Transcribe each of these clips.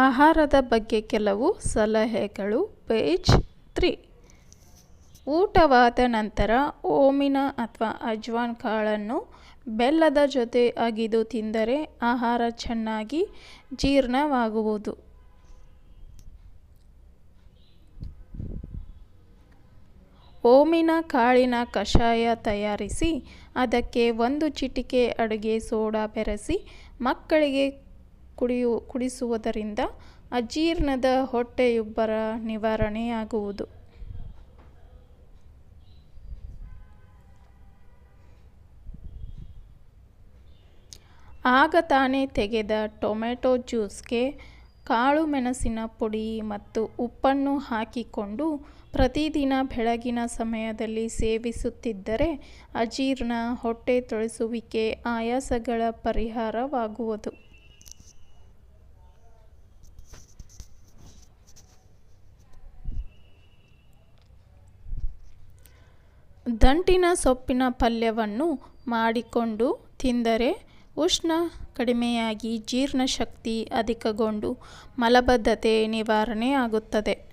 ಆಹಾರದ ಬಗ್ಗೆ ಕೆಲವು ಸಲಹೆಗಳು. Page three. ಊಟವಾದ ನಂತರ ಓಮಿನ ಅಥವಾ ಅಜ್ವಾನ್ ಕಾಳನ್ನು ಬೆಲ್ಲದ ಜೊತೆ ಅಗಿದು ತಿಂದರೆ ಆಹಾರ ಚೆನ್ನಾಗಿ ಜೀರ್ಣವಾಗುವುದು. ಓಮಿನ ಕಾಳಿನ ಕಷಾಯ ತಯಾರಿಸಿ ಅದಕ್ಕೆ ಒಂದು ಚಿಟಿಕೆ ಅಡುಗೆ ಸೋಡಾ ಬೆರೆಸಿ ಮಕ್ಕಳಿಗೆ ಕುಡಿಯು, ಕುಡಿಸುವುದರಿಂದ ಅಜೀರ್ಣದ ಹೊಟ್ಟೆಯುಬ್ಬರ ನಿವಾರಣೆಯಾಗುವುದು. ಆಗ ತಾನೇ ತೆಗೆದ ಟೊಮೆಟೊ ಜ್ಯೂಸ್ಗೆ ಕಾಳು ಮೆಣಸಿನ ಪುಡಿ ಮತ್ತು ಉಪ್ಪನ್ನು ಹಾಕಿಕೊಂಡು ಪ್ರತಿದಿನ ಬೆಳಗಿನ ಸಮಯದಲ್ಲಿ ಸೇವಿಸುತ್ತಿದ್ದರೆ ಅಜೀರ್ಣ, ಹೊಟ್ಟೆ ತೊಳೆಸುವಿಕೆ, ಆಯಾಸಗಳ ಪರಿಹಾರವಾಗುವುದು. ದಂಟಿನ ಸೊಪ್ಪಿನ ಪಲ್ಯವನ್ನು ಮಾಡಿಕೊಂಡು ತಿಂದರೆ ಉಷ್ಣ ಕಡಿಮೆಯಾಗಿ ಜೀರ್ಣಶಕ್ತಿ ಅಧಿಕಗೊಂಡು ಮಲಬದ್ಧತೆ ನಿವಾರಣೆ ಆಗುತ್ತದೆ.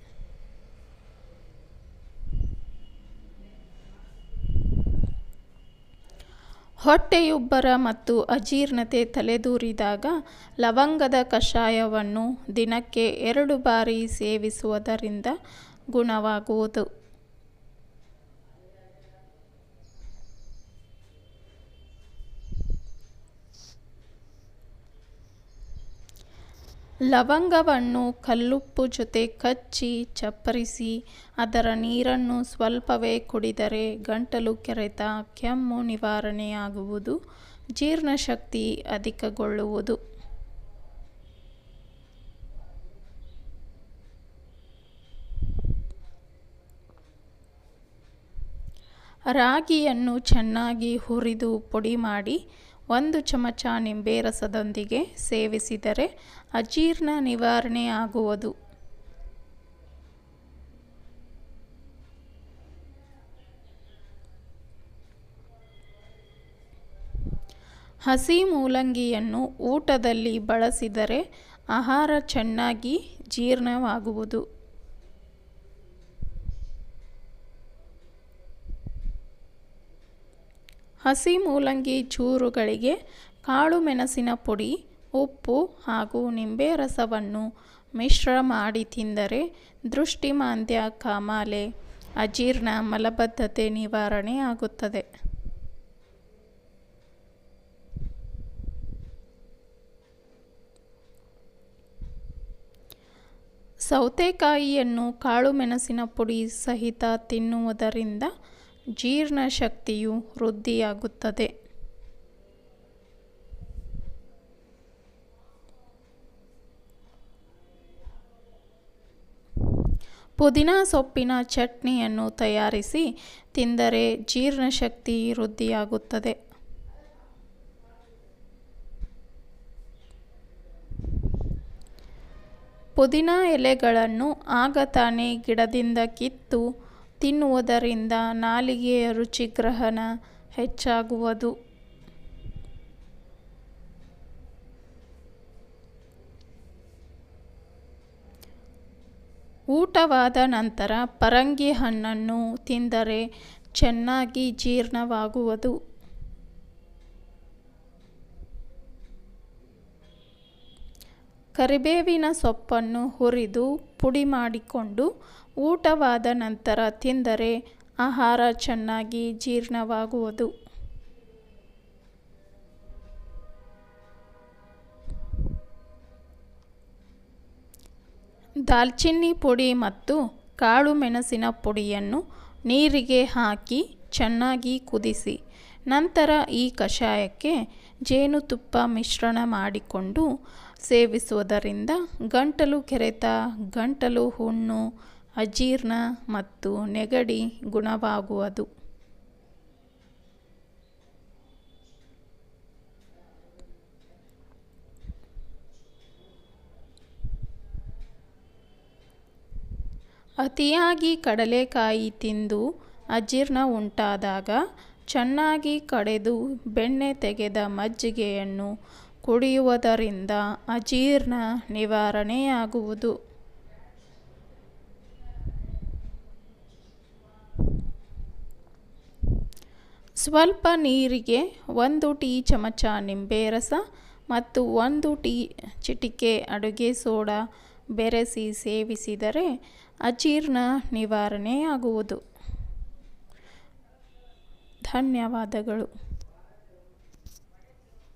ಹೊಟ್ಟೆಯುಬ್ಬರ ಮತ್ತು ಅಜೀರ್ಣತೆ ತಲೆದೂರಿದಾಗ ಲವಂಗದ ಕಷಾಯವನ್ನು ದಿನಕ್ಕೆ ಎರಡು ಬಾರಿ ಸೇವಿಸುವುದರಿಂದ ಗುಣವಾಗುವುದು. ಲವಂಗವನ್ನು ಕಲ್ಲುಪ್ಪು ಜೊತೆ ಕಚ್ಚಿ ಚಪ್ಪರಿಸಿ, ಅದರ ನೀರನ್ನು ಸ್ವಲ್ಪವೇ ಕುಡಿದರೆ ಗಂಟಲು ಕೆರೆತ ಕೆಮ್ಮು ನಿವಾರಣೆಯಾಗುವುದು, ಜೀರ್ಣಶಕ್ತಿ ಅಧಿಕಗೊಳ್ಳುವುದು. ರಾಗಿಯನ್ನು ಚೆನ್ನಾಗಿ ಹುರಿದು ಪುಡಿ ಮಾಡಿ ಒಂದು ಚಮಚ ನಿಂಬೆ ರಸದೊಂದಿಗೆ ಸೇವಿಸಿದರೆ ಅಜೀರ್ಣ ನಿವಾರಣೆಯಾಗುವುದು ಹಸಿ ಮೂಲಂಗಿಯನ್ನು ಊಟದಲ್ಲಿ ಬಳಸಿದರೆ ಆಹಾರ ಚೆನ್ನಾಗಿ ಜೀರ್ಣವಾಗುವುದು. ಹಸಿ ಮೂಲಂಗಿ ಚೂರುಗಳಿಗೆ ಕಾಳು ಮೆಣಸಿನ ಪುಡಿ, ಉಪ್ಪು ಹಾಗೂ ನಿಂಬೆ ರಸವನ್ನು ಮಿಶ್ರ ಮಾಡಿ ತಿಂದರೆ ದೃಷ್ಟಿಮಾಂದ್ಯ ಕಾಮಾಲೆ, ಅಜೀರ್ಣ ಮಲಬದ್ಧತೆ ನಿವಾರಣೆ ಆಗುತ್ತದೆ. ಸೌತೆಕಾಯಿಯನ್ನು ಕಾಳು ಮೆಣಸಿನ ಪುಡಿ ಸಹಿತ ತಿನ್ನುವುದರಿಂದ ಜೀರ್ಣಶಕ್ತಿಯು ವೃದ್ಧಿಯಾಗುತ್ತದೆ. ಪುದೀನ ಸೊಪ್ಪಿನ ಚಟ್ನಿಯನ್ನು ತಯಾರಿಸಿ ತಿಂದರೆ ಜೀರ್ಣಶಕ್ತಿ ವೃದ್ಧಿಯಾಗುತ್ತದೆ. ಪುದೀನ ಎಲೆಗಳನ್ನು ಆಗ ತಾನೇ ಗಿಡದಿಂದ ಕಿತ್ತು ತಿನ್ನುವುದರಿಂದ ನಾಲಿಗೆಯ ರುಚಿಗ್ರಹಣ ಹೆಚ್ಚಾಗುವುದು. ಊಟವಾದ ನಂತರ ಪರಂಗಿ ಹಣ್ಣನ್ನು ತಿಂದರೆ ಚೆನ್ನಾಗಿ ಜೀರ್ಣವಾಗುವುದು. ಕರಿಬೇವಿನ ಸೊಪ್ಪನ್ನು ಹುರಿದು ಪುಡಿ ಮಾಡಿಕೊಂಡು ಊಟವಾದ ನಂತರ ತಿಂದರೆ ಆಹಾರ ಚೆನ್ನಾಗಿ ಜೀರ್ಣವಾಗುವುದು. ದಾಲ್ಚಿನ್ನಿ ಪುಡಿ ಮತ್ತು ಕಾಳು ಮೆಣಸಿನ ಪುಡಿಯನ್ನು ನೀರಿಗೆ ಹಾಕಿ ಚೆನ್ನಾಗಿ ಕುದಿಸಿ, ನಂತರ ಈ ಕಷಾಯಕ್ಕೆ ಜೇನುತುಪ್ಪ ಮಿಶ್ರಣ ಮಾಡಿಕೊಂಡು ಸೇವಿಸುವುದರಿಂದ ಗಂಟಲು ಕೆರೆತ, ಗಂಟಲು ಹುಣ್ಣು ಅಜೀರ್ಣ ಮತ್ತು ನೆಗಡಿ ಗುಣವಾಗುವುದು. ಅತಿಯಾಗಿ ಕಡಲೆಕಾಯಿ ತಿಂದು ಅಜೀರ್ಣ ಉಂಟಾದಾಗ ಚೆನ್ನಾಗಿ ಕಡೆದು ಬೆಣ್ಣೆ ತೆಗೆದ ಮಜ್ಜಿಗೆಯನ್ನು ಕುಡಿಯುವುದರಿಂದ ಅಜೀರ್ಣ ನಿವಾರಣೆಯಾಗುವುದು. ಸ್ವಲ್ಪ ನೀರಿಗೆ ಒಂದು ಟೀ ಚಮಚ ನಿಂಬೆ ರಸ ಮತ್ತು ಒಂದು ಟೀ ಚಿಟಿಕೆ ಅಡುಗೆ ಸೋಡಾ ಬೆರೆಸಿ ಸೇವಿಸಿದರೆ ಅಜೀರ್ಣ ನಿವಾರಣೆಯಾಗುವುದು. ಧನ್ಯವಾದಗಳು.